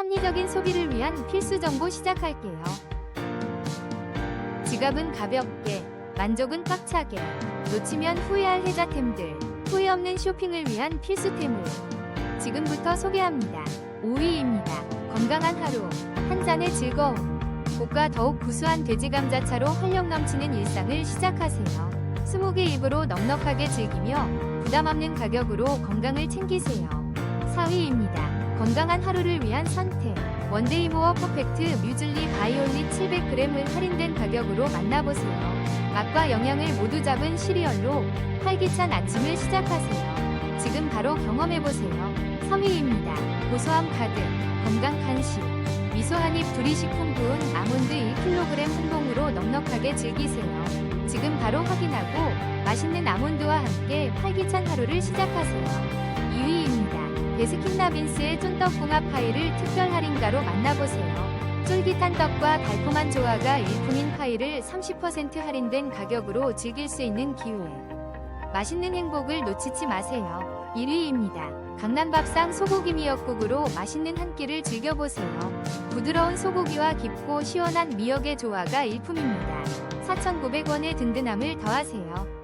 합리적인 소비를 위한 필수 정보 시작할게요. 지갑은 가볍게, 만족은 꽉차게, 놓치면 후회할 혜자템들, 후회 없는 쇼핑을 위한 필수템을 지금부터 소개합니다. 5위입니다. 건강한 하루, 한 잔의 즐거움. 고가 더욱 구수한 돼지 감자차로 활력 넘치는 일상을 시작하세요. 20개 입으로 넉넉하게 즐기며 부담 없는 가격으로 건강을 챙기세요. 4위입니다. 건강한 하루를 위한 선택. 원데이 모어 퍼펙트 뮤즐리 바이올릿 700g을 할인된 가격으로 만나보세요. 맛과 영양을 모두 잡은 시리얼로 활기찬 아침을 시작하세요. 지금 바로 경험해보세요. 3위입니다. 고소함 가득, 건강 간식. 미소 한입 두리식품 구운 아몬드 1kg 한 봉으로 넉넉하게 즐기세요. 지금 바로 확인하고 맛있는 아몬드와 함께 활기찬 하루를 시작하세요. 2위입니다. 베스킨라빈스의 쫀떡궁합 파이를 특별 할인가로 만나보세요. 쫄깃한 떡과 달콤한 조화가 일품인 파이를 30% 할인된 가격으로 즐길 수 있는 기회. 맛있는 행복을 놓치지 마세요. 1위입니다. 강남밥상 소고기 미역국으로 맛있는 한 끼를 즐겨보세요. 부드러운 소고기와 깊고 시원한 미역의 조화가 일품입니다. 4,900원의 든든함을 더하세요.